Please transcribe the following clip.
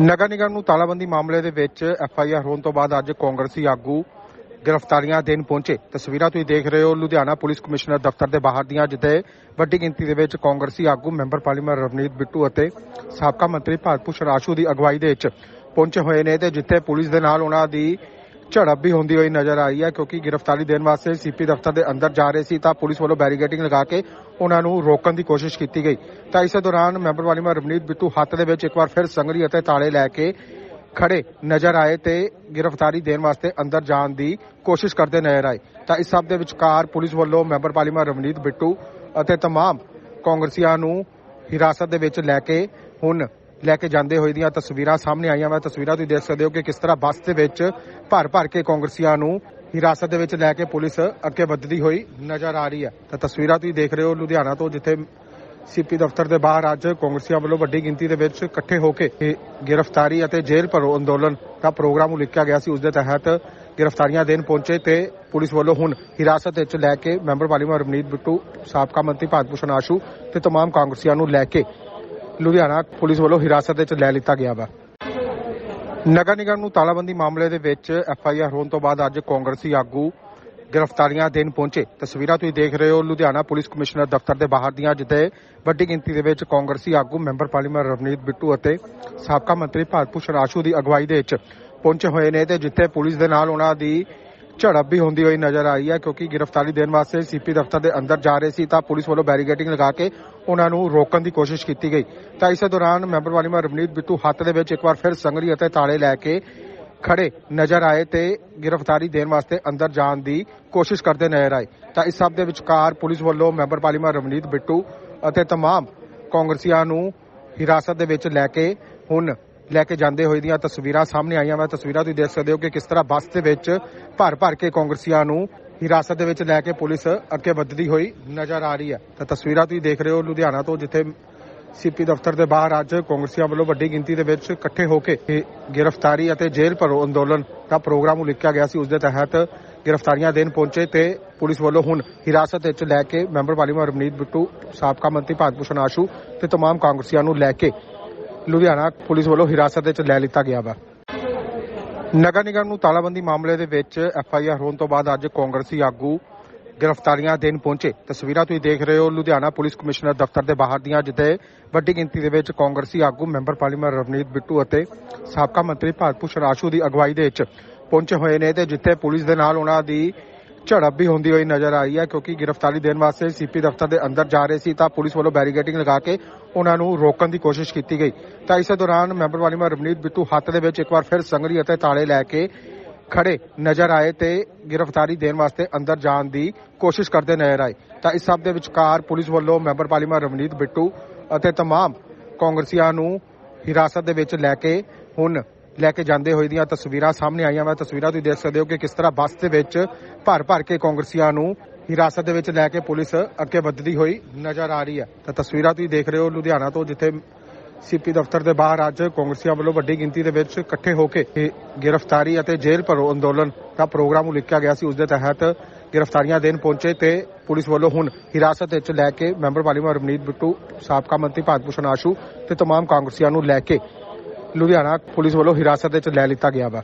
ਨਗਰ ਨਿਗਮ ਨੂੰ ਤਾਲਾਬੰਦੀ ਮਾਮਲੇ ਦੇ ਵਿੱਚ ਐਫ ਆਈ ਆਰ ਹੋਣ ਤੋਂ ਬਾਅਦ ਅੱਜ ਕਾਂਗਰਸੀ ਆਗੂ ਗ੍ਰਿਫਤਾਰੀਆਂ ਦੇਣ ਪਹੁੰਚੇ। ਤਸਵੀਰਾਂ ਤੁਸੀਂ ਦੇਖ ਰਹੇ ਹੋ ਲੁਧਿਆਣਾ ਪੁਲਿਸ ਕਮਿਸ਼ਨਰ ਦਫ਼ਤਰ ਦੇ ਬਾਹਰ ਦੀਆਂ, ਜਿੱਥੇ ਵੱਡੀ ਗਿਣਤੀ ਦੇ ਵਿੱਚ ਕਾਂਗਰਸੀ ਆਗੂ, ਮੈਂਬਰ ਪਾਰਲੀਮੈਂਟ ਰਵਨੀਤ ਬਿੱਟੂ ਅਤੇ ਸਾਬਕਾ ਮੰਤਰੀ ਭਾਰਤ ਭੂਸ਼ਣ ਆਸ਼ੂ ਦੀ ਅਗਵਾਈ ਦੇ ਵਿੱਚ ਪਹੁੰਚੇ ਹੋਏ ਨੇ ਤੇ ਜਿੱਥੇ ਪੁਲਿਸ ਦੇ ਨਾਲ ਉਹਨਾਂ ਦੀ ਝੜਪ ਵੀ ਹੁੰਦੀ ਹੋਈ ਨਜ਼ਰ ਆਈ ਹੈ ਕਿਉਂਕਿ ਗ੍ਰਿਫਤਾਰੀ ਦੇਣ ਵਾਸਤੇ ਸੀਪੀ ਦਫ਼ਤਰ ਦੇ ਅੰਦਰ ਜਾ ਰਹੇ ਸੀ ਤਾਂ ਪੁਲਿਸ ਵੱਲੋਂ ਬੈਰੀਕੇਡਿੰਗ ਲਗਾ ਕੇ ਉਹਨਾਂ ਨੂੰ ਰੋਕਣ ਦੀ ਕੋਸ਼ਿਸ਼ ਕੀਤੀ ਗਈ ਤਾਂ ਇਸੇ ਦੌਰਾਨ ਮੈਂਬਰ ਪਾਰਲੀਮੈਂਟ ਰਵਨੀਤ ਬਿੱਟੂ ਹੱਥ ਦੇ ਵਿੱਚ ਇੱਕ ਵਾਰ ਫਿਰ ਸੰਗਰੀ ਅਤੇ ਤਾਲੇ ਲੈ ਕੇ ਖੜੇ ਨਜ਼ਰ ਆਏ ਤੇ ਗ੍ਰਿਫਤਾਰੀ ਦੇਣ ਵਾਸਤੇ ਅੰਦਰ ਜਾਣ ਦੀ ਕੋਸ਼ਿਸ਼ ਕਰਦੇ ਨਜ਼ਰ ਆਏ ਤਾਂ ਇਸ ਸਭ ਦੇ ਵਿਚਕਾਰ ਪੁਲਿਸ ਵੱਲੋਂ ਮੈਂਬਰ ਪਾਰਲੀਮੈਂਟ ਰਵਨੀਤ ਬਿੱਟੂ ਅਤੇ तमाम ਕਾਂਗਰਸੀਆਂ ਨੂੰ ਹਿਰਾਸਤ ਦੇ ਵਿੱਚ ਲੈ ਕੇ ਹੁਣ ਲੈ ਕੇ ਜਾਂਦੇ ਹੋਏ ਦੀਆਂ ਤਸਵੀਰਾਂ ਸਾਹਮਣੇ ਆਈਆਂ ਵਾ ਤਸਵੀਰਾਂ ਤੁਸੀਂ ਦੇਖ ਸਕਦੇ ਹੋ ਕਿ ਕਿਸ ਤਰ੍ਹਾਂ ਬੱਸ ਦੇ ਵਿੱਚ ਭਰ ਭਰ ਕੇ ਕਾਂਗਰਸੀਆਂ ਨੂੰ ਹਿਰਾਸਤ ਦੇ ਵਿੱਚ ਲੈ ਕੇ ਪੁਲਿਸ ਅੱਗੇ ਵੱਧਦੀ ਹੋਈ ਨਜ਼ਰ ਆ ਰਹੀ ਹੈ ਤਾਂ ਤਸਵੀਰਾਂ ਤੁਸੀਂ ਦੇਖ ਰਹੇ ਹੋ ਲੁਧਿਆਣਾ ਤੋਂ ਜਿੱਥੇ ਸੀਪੀ ਦਫ਼ਤਰ ਦੇ ਬਾਹਰ ਅੱਜ ਕਾਂਗਰਸੀਆਂ ਵੱਲੋਂ ਵੱਡੀ ਗਿਣਤੀ ਦੇ ਵਿੱਚ ਇਕੱਠੇ ਹੋ ਕੇ ਇਹ ਗ੍ਰਿਫਤਾਰੀ ਅਤੇ ਜੇਲ੍ਹ ਭਰੋ ਅੰਦੋਲਨ ਦਾ ਪ੍ਰੋਗਰਾਮ ਉਲੀਕਿਆ ਗਿਆ ਸੀ ਉਸ ਦੇ ਤਹਿਤ ਗ੍ਰਿਫਤਾਰੀਆਂ ਦੇਣ ਪਹੁੰਚੇ ਤੇ ਪੁਲਿਸ ਵੱਲੋਂ ਹੁਣ ਹਿਰਾਸਤ ਵਿੱਚ ਲੈ ਕੇ ਮੈਂਬਰ ਪਾਰਲੀਮੈਂਟ ਰਵਨੀਤ ਬਿੱਟੂ ਸਾਬਕਾ ਮੰਤਰੀ ਭਾਰਤ ਭੂਸ਼ਣ ਆਸ਼ੂ ਤੇ तमाम ਕਾਂਗਰਸੀਆਂ ਨੂੰ ਲੈ ਕੇ ਲੁਧਿਆਣਾ ਪੁਲਿਸ ਵੱਲੋਂ ਹਿਰਾਸਤ ਵਿੱਚ ਲੈ ਲਿੱਤਾ ਗਿਆ ਵਾ। ਨਗਰ ਨਿਗਮ ਨੂੰ ਤਾਲਾਬੰਦੀ ਮਾਮਲੇ ਦੇ ਵਿੱਚ ਐਫ ਆਈ ਆਰ ਹੋਣ ਤੋਂ ਬਾਅਦ ਅੱਜ ਕਾਂਗਰਸੀ ਆਗੂ ਗ੍ਰਿਫਤਾਰੀਆਂ ਦੇਣ ਪਹੁੰਚੇ। ਤਸਵੀਰਾਂ ਤੁਸੀਂ ਦੇਖ ਰਹੇ ਹੋ ਲੁਧਿਆਣਾ ਪੁਲਿਸ ਕਮਿਸ਼ਨਰ ਦਫ਼ਤਰ ਦੇ ਬਾਹਰ ਦੀਆਂ, ਜਿੱਥੇ ਵੱਡੀ ਗਿਣਤੀ ਦੇ ਵਿੱਚ ਕਾਂਗਰਸੀ ਆਗੂ ਮੈਂਬਰ ਪਾਰਲੀਮੈਂਟ ਰਵਨੀਤ ਬਿੱਟੂ ਅਤੇ ਸਾਬਕਾ ਮੰਤਰੀ ਭਾਰਤ ਭੂਸ਼ਣ ਆਸ਼ੂ ਦੀ ਅਗਵਾਈ ਦੇ ਵਿੱਚ ਪਹੁੰਚੇ ਹੋਏ ਨੇ ਤੇ ਜਿੱਥੇ ਪੁਲਿਸ ਦੇ ਨਾਲ ਉਹਨਾਂ ਦੀ ਝੜਪ ਵੀ ਹੁੰਦੀ ਹੋਈ ਨਜ਼ਰ ਆਈ ਹੈ ਕਿਉਂਕਿ ਗ੍ਰਿਫਤਾਰੀ ਦੇਣ ਵਾਸਤੇ ਸੀਪੀ ਦਫ਼ਤਰ ਦੇ ਅੰਦਰ ਜਾ ਰਹੇ ਸੀ ਤਾਂ ਪੁਲਿਸ ਵੱਲੋਂ ਬੈਰੀਕੇਡਿੰਗ ਲਗਾ ਕੇ ਉਹਨਾਂ ਨੂੰ ਰੋਕਣ ਦੀ ਕੋਸ਼ਿਸ਼ ਕੀਤੀ ਗਈ ਤਾਂ ਇਸੇ ਦੌਰਾਨ ਮੈਂਬਰ ਪਾਰਲੀਮੈਂਟ ਰਵਨੀਤ ਬਿੱਟੂ ਹੱਥ ਦੇ ਵਿੱਚ ਇੱਕ ਵਾਰ ਫਿਰ ਸੰਗਰੀ ਅਤੇ ਤਾਲੇ ਲੈ ਕੇ ਖੜੇ ਨਜ਼ਰ ਆਏ ਤੇ ਗ੍ਰਿਫਤਾਰੀ ਦੇਣ ਵਾਸਤੇ ਅੰਦਰ ਜਾਣ ਦੀ ਕੋਸ਼ਿਸ਼ ਕਰਦੇ ਨਜ਼ਰ ਆਏ ਤਾਂ ਇਸ ਸਭ ਦੇ ਵਿਚਕਾਰ ਪੁਲਿਸ ਵੱਲੋਂ ਮੈਂਬਰ ਪਾਰਲੀਮੈਂਟ ਰਵਨੀਤ ਬਿੱਟੂ ਅਤੇ तमाम ਕਾਂਗਰਸੀਆਂ ਨੂੰ ਹਿਰਾਸਤ ਦੇ ਵਿੱਚ ਲੈ ਕੇ ਹੁਣ ਲੈ ਕੇ ਜਾਂਦੇ ਹੋਏ ਦੀਆਂ ਤਸਵੀਰਾਂ ਸਾਹਮਣੇ ਆਈਆਂ ਵਾ ਤਸਵੀਰਾਂ ਤੁਸੀਂ ਦੇਖ ਸਕਦੇ ਹੋ ਕਿ ਕਿਸ ਤਰ੍ਹਾਂ ਬੱਸ ਦੇ ਵਿੱਚ ਭਰ ਭਰ ਕੇ ਕਾਂਗਰਸੀਆਂ ਨੂੰ ਹਿਰਾਸਤ ਦੇ ਵਿੱਚ ਲੈ ਕੇ ਪੁਲਿਸ ਅੱਗੇ ਵੱਧਦੀ ਹੋਈ ਨਜ਼ਰ ਆ ਰਹੀ ਹੈ ਤਾਂ ਤਸਵੀਰਾਂ ਤੁਸੀਂ ਦੇਖ ਰਹੇ ਹੋ ਲੁਧਿਆਣਾ ਤੋਂ ਜਿੱਥੇ ਸੀਪੀ ਦਫ਼ਤਰ ਦੇ ਬਾਹਰ ਅੱਜ ਕਾਂਗਰਸੀਆਂ ਵੱਲੋਂ ਵੱਡੀ ਗਿਣਤੀ ਦੇ ਵਿੱਚ ਇਕੱਠੇ ਹੋ ਕੇ ਇਹ ਗ੍ਰਿਫਤਾਰੀ ਅਤੇ ਜੇਲ੍ਹ ਭਰੋ ਅੰਦੋਲਨ ਦਾ ਪ੍ਰੋਗਰਾਮ ਉਲੀਕਿਆ ਗਿਆ ਸੀ ਉਸ ਦੇ ਤਹਿਤ ਗ੍ਰਿਫਤਾਰੀਆਂ ਦੇਣ ਪਹੁੰਚੇ ਤੇ ਪੁਲਿਸ ਵੱਲੋਂ ਹੁਣ ਹਿਰਾਸਤ ਵਿੱਚ ਲੈ ਕੇ ਮੈਂਬਰ ਪਾਰਲੀਮੈਂਟ ਰਵਨੀਤ ਬਿੱਟੂ ਸਾਬਕਾ ਮੰਤਰੀ ਭਾਰਤ ਭੂਸ਼ਣ ਆਸ਼ੂ ਤੇ तमाम ਕਾਂਗਰਸੀਆਂ ਨੂੰ ਲੈ ਕੇ ਲੁਧਿਆਣਾ ਪੁਲਿਸ ਵੱਲੋਂ ਹਿਰਾਸਤ ਵਿੱਚ ਲੈ ਲਿੱਤਾ ਗਿਆ ਵਾ। ਨਗਰ ਨਿਗਮ ਨੂੰ ਤਾਲਾਬੰਦੀ ਮਾਮਲੇ ਦੇ ਵਿੱਚ ਐਫ ਆਈ ਆਰ ਹੋਣ ਤੋਂ ਬਾਅਦ ਅੱਜ ਕਾਂਗਰਸੀ ਆਗੂ ਗ੍ਰਿਫਤਾਰੀਆਂ ਦੇਣ ਪਹੁੰਚੇ। ਤਸਵੀਰਾਂ ਤੁਸੀਂ ਦੇਖ ਰਹੇ ਹੋ, ਲੁਧਿਆਣਾ ਪੁਲਿਸ ਕਮਿਸ਼ਨਰ ਦਫ਼ਤਰ ਦੇ ਬਾਹਰ ਦੀਆਂ, ਜਿੱਥੇ ਵੱਡੀ ਗਿਣਤੀ ਦੇ ਵਿੱਚ ਕਾਂਗਰਸੀ ਆਗੂ ਮੈਂਬਰ ਪਾਰਲੀਮੈਂਟ ਰਵਨੀਤ ਬਿੱਟੂ ਅਤੇ ਸਾਬਕਾ ਮੰਤਰੀ ਭਾਰਤ ਭੂਸ਼ਣ ਆਸ਼ੂ ਦੀ ਅਗਵਾਈ ਦੇ ਵਿੱਚ ਪਹੁੰਚੇ ਹੋਏ ਨੇ ਤੇ ਜਿੱਥੇ ਪੁਲਿਸ ਦੇ ਨਾਲ ਉਹਨਾਂ ਦੀ ਝੜਪ ਵੀ ਹੁੰਦੀ ਹੋਈ ਨਜ਼ਰ ਆਈ ਹੈ ਕਿਉਂਕਿ ਗ੍ਰਿਫਤਾਰੀ ਦੇਣ ਵਾਸਤੇ ਸੀਪੀ ਦਫ਼ਤਰ ਦੇ ਅੰਦਰ ਜਾ ਰਹੇ ਸੀ ਤਾਂ ਪੁਲਿਸ ਵੱਲੋਂ ਬੈਰੀਕੇਡਿੰਗ ਲਗਾ ਕੇ ਉਹਨਾਂ ਨੂੰ ਰੋਕਣ ਦੀ ਕੋਸ਼ਿਸ਼ ਕੀਤੀ ਗਈ ਤਾਂ ਇਸੇ ਦੌਰਾਨ ਮੈਂਬਰ ਪਾਰਲੀਮੈਂਟ ਰਵਨੀਤ ਬਿੱਟੂ ਹੱਥ ਦੇ ਵਿੱਚ ਇੱਕ ਵਾਰ ਫਿਰ ਸੰਗਰੀ ਅਤੇ ਤਾਲੇ ਲੈ ਕੇ ਖੜੇ ਨਜ਼ਰ ਆਏ ਤੇ ਗ੍ਰਿਫਤਾਰੀ ਦੇਣ ਵਾਸਤੇ ਅੰਦਰ ਜਾਣ ਦੀ ਕੋਸ਼ਿਸ਼ ਕਰਦੇ ਨਜ਼ਰ ਆਏ ਤਾਂ ਇਸ ਸਭ ਦੇ ਵਿਚਕਾਰ ਪੁਲਿਸ ਵੱਲੋਂ ਮੈਂਬਰ ਪਾਰਲੀਮੈਂਟ ਰਵਨੀਤ ਬਿੱਟੂ ਅਤੇ तमाम ਕਾਂਗਰਸੀਆਂ ਨੂੰ ਹਿਰਾਸਤ ਦੇ ਵਿੱਚ ਲੈ ਕੇ ਹੁਣ ਲੈ ਕੇ ਜਾਂਦੇ ਹੋਏ ਦੀਆਂ ਤਸਵੀਰਾਂ ਸਾਹਮਣੇ ਆਈਆਂ ਵਾ ਤਸਵੀਰਾਂ ਤੁਸੀਂ ਦੇਖ ਸਕਦੇ ਹੋ ਕਿ ਕਿਸ ਤਰ੍ਹਾਂ ਬੱਸ ਦੇ ਵਿੱਚ ਭਰ ਭਰ ਕੇ ਕਾਂਗਰਸੀਆਂ ਨੂੰ ਹਿਰਾਸਤ ਦੇ ਵਿੱਚ ਲੈ ਕੇ ਪੁਲਿਸ ਅੱਗੇ ਵੱਧਦੀ ਹੋਈ ਨਜ਼ਰ ਆ ਰਹੀ ਹੈ ਤਾਂ ਤਸਵੀਰਾਂ ਤੁਸੀਂ ਦੇਖ ਰਹੇ ਹੋ ਲੁਧਿਆਣਾ ਤੋਂ ਜਿੱਥੇ ਸੀਪੀ ਦਫ਼ਤਰ ਦੇ ਬਾਹਰ ਅੱਜ ਕਾਂਗਰਸੀਆਂ ਵੱਲੋਂ ਵੱਡੀ ਗਿਣਤੀ ਦੇ ਵਿੱਚ ਇਕੱਠੇ ਹੋ ਕੇ ਇਹ ਗ੍ਰਿਫਤਾਰੀ ਅਤੇ ਜੇਲ੍ਹ ਭਰੋ ਅੰਦੋਲਨ ਦਾ ਪ੍ਰੋਗਰਾਮ ਉਲੀਕਿਆ ਗਿਆ ਸੀ ਉਸ ਦੇ ਤਹਿਤ ਗ੍ਰਿਫਤਾਰੀਆਂ ਦੇਣ ਪਹੁੰਚੇ ਤੇ ਪੁਲਿਸ ਵੱਲੋਂ ਹੁਣ ਹਿਰਾਸਤ ਵਿੱਚ ਲੈ ਕੇ ਮੈਂਬਰ ਪਾਰਲੀਮੈਂਟ ਰਵਨੀਤ ਬਿੱਟੂ ਸਾਬਕਾ ਮੰਤਰੀ ਭਾਰਤ ਭੂਸ਼ਣ ਆਸ਼ੂ ਤੇ तमाम ਕਾਂਗਰਸੀਆਂ ਨੂੰ ਲੈ ਕੇ ਲੁਧਿਆਣਾ ਪੁਲਿਸ ਵੱਲੋਂ ਹਿਰਾਸਤ ਵਿੱਚ ਲੈ ਲਿੱਤਾ ਗਿਆ ਵਾ।